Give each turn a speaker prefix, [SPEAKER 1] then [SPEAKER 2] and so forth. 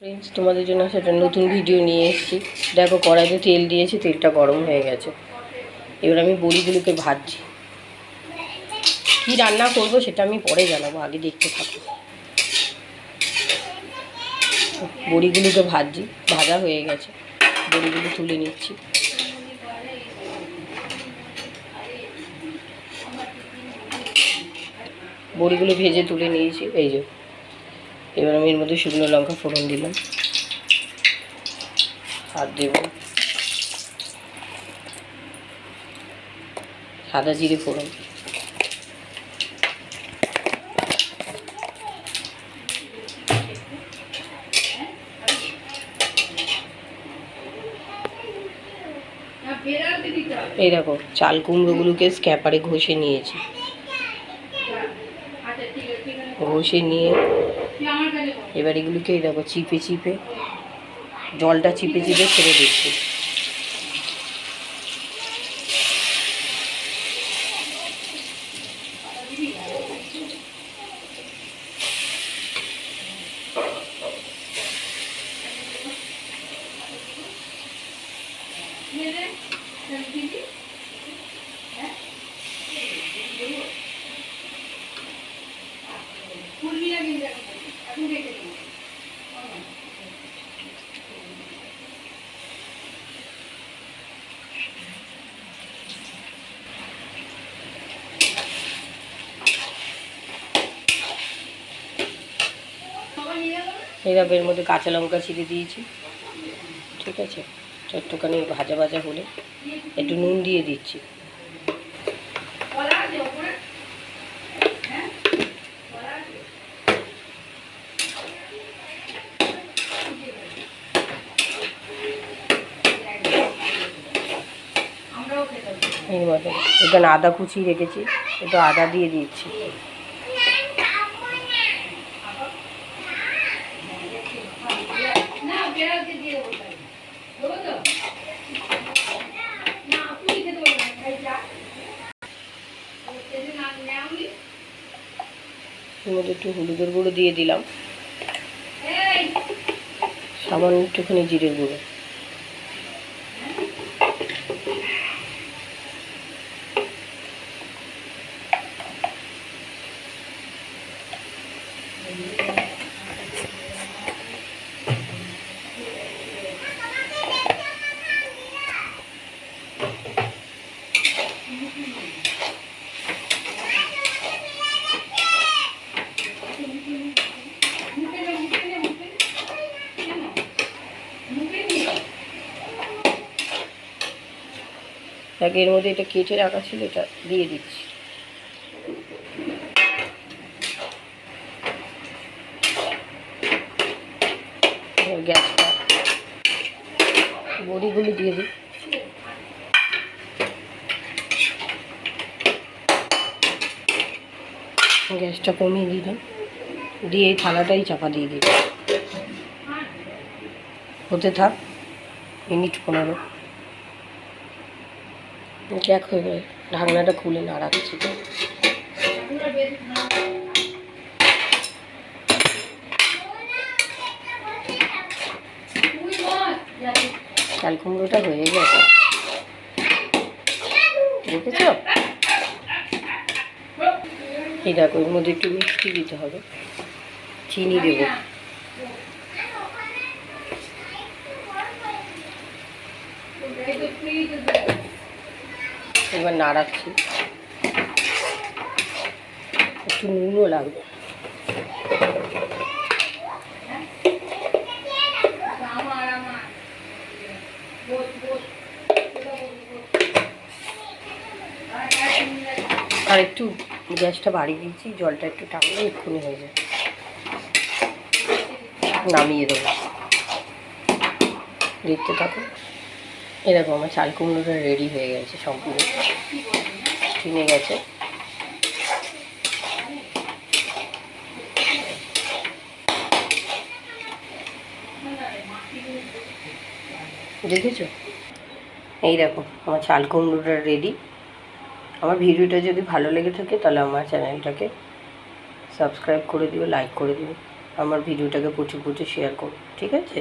[SPEAKER 1] Friends তোমাদের জন্য সেটা নতুন ভিডিও নিয়ে এসেছি। দেখো, কড়াইতে তেল দিয়েছি, তেলটা গরম হয়ে গেছে। এবার আমি বড়িগুলোকে ভাজছি। কি রান্না করব সেটা আমি পরে জানাব, আগে দেখতে থাকো। বড়িগুলোকে ভাজছি, ভাজা হয়ে গেছে। বড়িগুলো তুলে নিচ্ছি। বড়িগুলো ভেজে তুলে নিয়েছি, এই যে। এবার আমি এর মধ্যে শুকনো লঙ্কা ফোড়ন দিলাম। আর দেব সাদা জিরে ফোড়ন। এই দেখো, চাল কুমড়োগুলোকে স্ক্যাপারে ঘষে নিয়েছি। ঘষে নিয়ে এবার এগুলোকে দেখো চিপে চিপে জলটা চিপে চিপে ছেড়ে দিচ্ছি। এইভাবে এর মধ্যে কাঁচা লঙ্কা ছিঁড়ে দিয়েছি। ঠিক আছে? একটুখানি ভাজা ভাজা হলে একটু নুন দিয়ে দিচ্ছি। এই মতো। এখানে আদা কুচি রেখেছি, একটু আদা দিয়ে দিচ্ছি। মধ্যে একটু হলুদের গুঁড়ো দিয়ে দিলাম। সামান্য একটুখানি জিরের গুঁড়ো। এর মধ্যে এটা কেটে রাখা ছিল এটা দিয়ে দিচ্ছি। গ্যাসটা বড়িগুলো দিয়ে দিই। গ্যাসটা কমিয়ে দিলাম দিয়ে এই থালাটাই চাপা দিয়ে দিই। হতে থাক, মিনিট পনেরো। দেখ হয়ে গেলে। ঢাকনাটা খুলে নাড়াচ্ছি তো চাল কুমড়োটা হয়ে গেছে। দেখেছ? এই দেখো, এর মধ্যে একটু মিষ্টি দিতে হবে। চিনি দেবো। এবার নাড়াচ্ছি। একটু নুনও লাগবে। আর একটু গ্যাসটা বাড়িয়ে দিয়েছি, জলটা একটু টানলে এক্ষুনি হয়ে যায় নামিয়ে দেবো। দেখতে থাকো এরকম আমার চাল কুমড়োটা রেডি হয়ে গেছে সম্পূর্ণ। কিনে গেছে। দেখেছ? এই দেখো, আমার চাল কুমড়োটা রেডি আমার ভিডিওটা যদি ভালো লেগে থাকে, তাহলে আমার চ্যানেলটাকে সাবস্ক্রাইব করে দিও লাইক করে দিও।
[SPEAKER 2] আমার ভিডিওটাকে প্রচুর প্রচুর শেয়ার করো, ঠিক আছে?